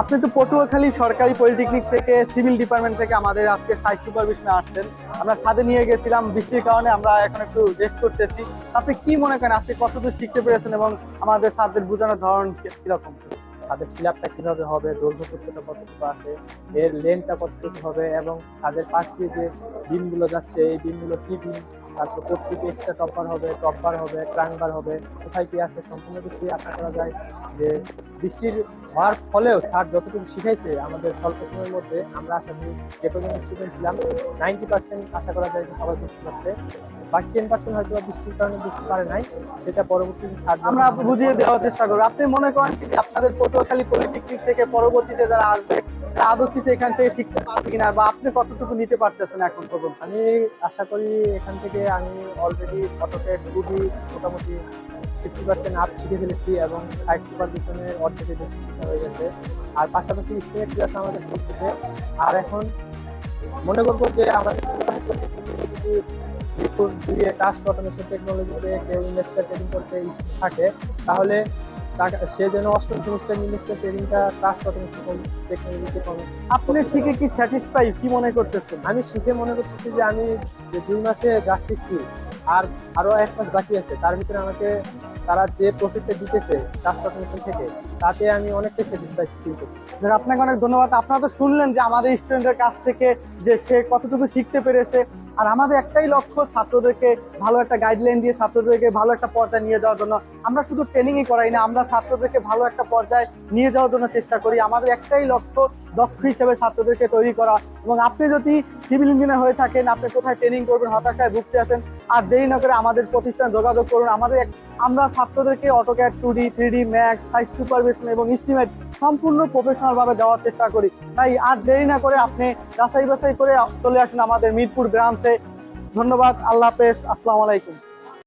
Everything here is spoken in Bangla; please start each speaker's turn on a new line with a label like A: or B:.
A: আপনি তো পটুয়াখালী সরকারি পলিটেকনিক থেকে সিভিল ডিপার্টমেন্ট থেকে আমাদের আজকে সাইট সুপারভিশনে আসছেন। আমরা ছাদে নিয়ে গেছিলাম, বৃষ্টির কারণে আমরা এখন একটু রেস্ট করতেছি। আপনি কি মনে করেন, আপনি কতদূর শিখতে পেরেছেন এবং আমাদের ছাদের বোঝানোর ধরন কীরকম?
B: তাদের স্ল্যাবটা কীভাবে হবে, দৈর্ঘ্য প্রত্যেকটা কতটুকু আছে, এর লেন্থটা কতটুকু হবে এবং তাদের পাশ দিয়ে যে বিমগুলো যাচ্ছে, এই বিমগুলো কি বিম? তারপর প্রত্যেকে এক্সট্রা টপবার হবে টপবার হবে ক্রাংবার হবে কোথায় কি আছে সম্পূর্ণ কিছু আশা করা যায় যে বৃষ্টির হওয়ার ফলেও স্যার যতটুকু শিখাইছে আমাদের স্বল্প সময়ের মধ্যে আমরা আশা করি যে পর্যন্ত স্টুডেন্ট ছিলাম নাইনটি পার্সেন্ট আশা করা যায় যে সবাই বুঝতে পারছে বাকি টেন পার্সেন্ট হয়তো বৃষ্টির কারণে বুঝতে পারে নাই সেটা পরবর্তীতে স্যার
A: আমরা বুঝিয়ে দেওয়ার চেষ্টা করব। আপনি মনে করেন আপনাদের পটুয়াখালী পলিটেকনিক থেকে পরবর্তীতে যারা আসবে আদৌ কিছু এখান থেকে শিখতে পারবে কিনা বা আপনি কতটুকু নিতে পারতেছেন এখন পর্যন্ত?
B: আমি আশা করি এখান থেকে আমি অলরেডি অটোকে টুডি মোটামুটি ফিফটি পার্সেন্ট আপ শিখে ফেলেছি এবং সাইড সুপারভিশনের অর্ধেকের বেশি শেখা হয়ে গেছে। আর পাশাপাশি স্টেট ক্লাস আমাদের করতেছে আর এখন মনে করব যে আমাদের যদি টাস্ক অটোমেশন টেকনোলজিতে কেউ ইনভেস্টার ট্রেডিং করতে থাকে, তাহলে সে যেন অষ্টম সেমিস্টার ইনভেস্টার ট্রেডিংটা টাস্ক অটোমেশন টেকনোলজিতে
A: আপনি শিখে কি স্যাটিসফাই কি মনে করতেছেন?
B: আমি শিখে মনে করতেছি যে আমি যে দুই মাসে যা শিখছি আর আরও এক মাস বাকি আছে তার ভিতরে আমাকে তারা যে প্রফিটটা দিতেছে টাস্ক অটোমেশন থেকে তাতে আমি অনেকটাই স্যাটিসফাই ফিল করছি।
A: আপনাকে অনেক ধন্যবাদ। আপনারা তো শুনলেন যে আমাদের স্টুডেন্টের কাছ থেকে যে সে কতটুকু শিখতে পেরেছে। আর আমাদের একটাই লক্ষ্য ছাত্রদেরকে ভালো একটা গাইডলাইন দিয়ে ছাত্রদেরকে ভালো একটা পর্যায়ে নিয়ে যাওয়ার জন্য। আমরা শুধু ট্রেনিংই করাই না, আমরা ছাত্রদেরকে ভালো একটা পর্যায়ে নিয়ে যাওয়ার জন্য চেষ্টা করি। আমাদের একটাই লক্ষ্য দক্ষ হিসেবে ছাত্রদেরকে তৈরি করা এবং আপনি যদি সিভিল ইঞ্জিনিয়ার হয়ে থাকেন, আপনি কোথায় ট্রেনিং করবেন, হতাশায় ভুগতে আছেন, আর দেরি না করে আমাদের প্রতিষ্ঠানে যোগাযোগ করুন। আমাদের আমরা ছাত্রদেরকে AutoCAD two D three D max size supervision এবং ইস্টিমেট সম্পূর্ণ প্রফেশনালভাবে দেওয়ার চেষ্টা করি। তাই আর দেরি না করে আপনি যাচাই বাছাই করে চলে আসুন আমাদের মিরপুর ব্রাঞ্চে ধন্যবাদ, আল্লাহ হাফেজ, আসসালামু আলাইকুম।